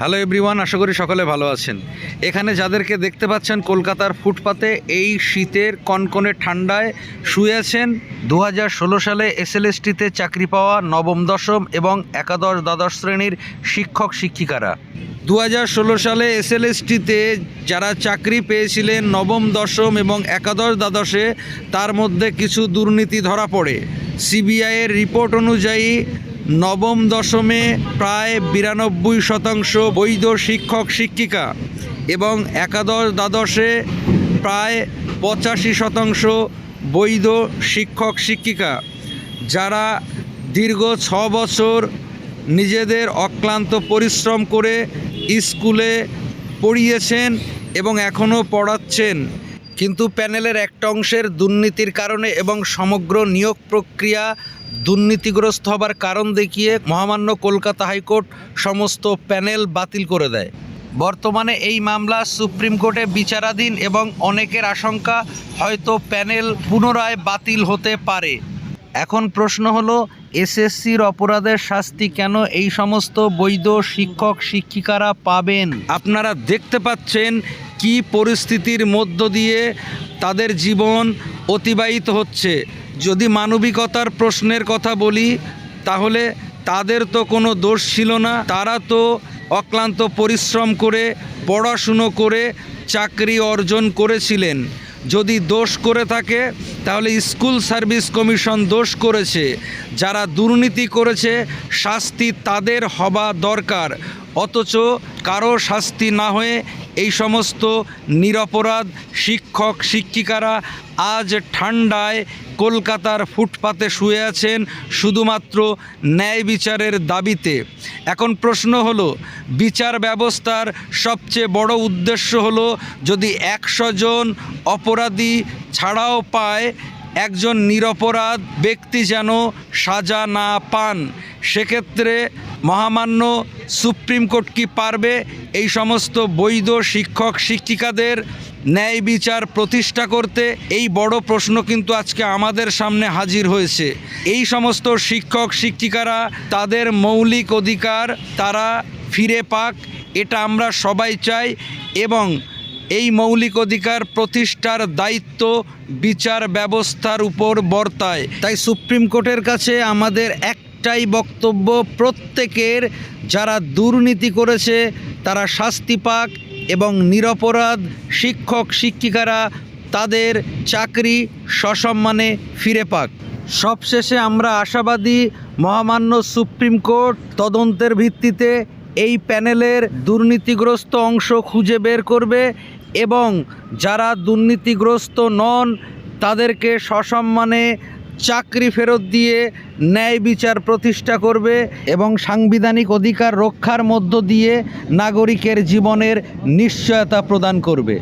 Hello everyone আশা করি সকলে ভালো আছেন। এখানে যাদেরকে দেখতে পাচ্ছেন, কলকাতার ফুটপাতে এই শীতের কনকনে ঠান্ডায় শুয়ে আছেন দু হাজার ষোলো সালে এসএলএসটিতে চাকরি পাওয়া নবম, দশম এবং একাদশ, দ্বাদশ শ্রেণির শিক্ষক, শিক্ষিকারা। দু হাজার ষোলো সালে এসএলএসটিতে যারা চাকরি পেয়েছিলেন নবম, দশম এবং একাদশ, দ্বাদশে, তার মধ্যে কিছু দুর্নীতি ধরা পড়ে। সিবিআইয়ের রিপোর্ট অনুযায়ী নবম দশমে প্রায় বিরানব্বই শতাংশ বৈধ শিক্ষক, শিক্ষিকা এবং একাদশ দ্বাদশে প্রায় পঁচাশি শতাংশ বৈধ শিক্ষক, শিক্ষিকা। যারা দীর্ঘ ছ বছর নিজেদের অক্লান্ত পরিশ্রম করে স্কুলে পড়িয়েছেন এবং এখনও পড়াচ্ছেন। কিন্তু প্যানেলের একটা অংশের দুর্নীতির কারণে এবং সমগ্র নিয়োগ প্রক্রিয়া দুর্নীতিগ্রস্ত হবার কারণ দেখিয়ে মহামান্য কলকাতা হাইকোর্ট সমস্ত প্যানেল বাতিল করে দেয়। বর্তমানে এই মামলা সুপ্রিম কোর্টে বিচারাধীন এবং অনেকের আশঙ্কা হয়তো প্যানেল পুনরায় বাতিল হতে পারে। এখন প্রশ্ন হলো, এসএসসির অপরাধের শাস্তি কেন এই সমস্ত বৈধ শিক্ষক শিক্ষিকারা পাবেন? আপনারা দেখতে পাচ্ছেন কি পরিস্থিতির মধ্য দিয়ে তাদের জীবন অতিবাহিত হচ্ছে। যদি মানবিকতার প্রশ্নের কথা বলি, তাহলে তাদের তো কোনো দোষ ছিল না। তারা তো অক্লান্ত পরিশ্রম করে, পড়াশুনো করে, চাকরি অর্জন করেছিলেন। যদি দোষ করে থাকে, তাহলে স্কুল সার্ভিস কমিশন দোষ করেছে। যারা দুর্নীতি করেছে, শাস্তি তাদের হবা দরকার। অথচ কারও শাস্তি না হয়ে এই সমস্ত নিরপরাধ শিক্ষক শিক্ষিকারা আজ ঠান্ডায় কলকাতার ফুটপাতে শুয়ে আছেন শুধুমাত্র ন্যায় বিচারের দাবিতে। এখন প্রশ্ন হলো, বিচার ব্যবস্থার সবচেয়ে বড় উদ্দেশ্য হলো যদি একশো জন অপরাধী ছাড়াও পায়, একজন নিরপরাধ ব্যক্তি যেন সাজা না পান। সেক্ষেত্রে মহামান্য সুপ্রিম কোর্ট কি পারবে? এই সমস্ত বৈধ শিক্ষক শিক্ষিকাদের ন্যায় বিচার প্রতিষ্ঠা করতে এই বড় প্রশ্ন কিন্তু আজকে আমাদের সামনে হাজির হয়েছে। এই সমস্ত শিক্ষক, শিক্ষিকারা তাদের মৌলিক অধিকার তারা ফিরে পাক, এটা আমরা সবাই চাই এবং এই মৌলিক অধিকার প্রতিষ্ঠার দায়িত্ব বিচার ব্যবস্থার উপর বর্তায়। তাই সুপ্রিম কোর্টের কাছে আমাদের একটাই বক্তব্য, প্রত্যেকের যারা দুর্নীতি করেছে তারা শাস্তি পাক এবং নিরপরাধ শিক্ষক শিক্ষিকারা তাদের চাকরি সসম্মানে ফিরে পাক। সবশেষে আমরা আশাবাদী মহামান্য সুপ্রিম কোর্ট তদন্তের ভিত্তিতে এই প্যানেলের দুর্নীতিগ্রস্ত অংশ খুঁজে বের করবে এবং যারা দুর্নীতিগ্রস্ত নন তাদেরকে সসম্মানে চাকরি ফেরত দিয়ে ন্যায় বিচার প্রতিষ্ঠা করবে এবং সাংবিধানিক অধিকার রক্ষার মধ্য দিয়ে নাগরিকের জীবনের নিশ্চয়তা প্রদান করবে।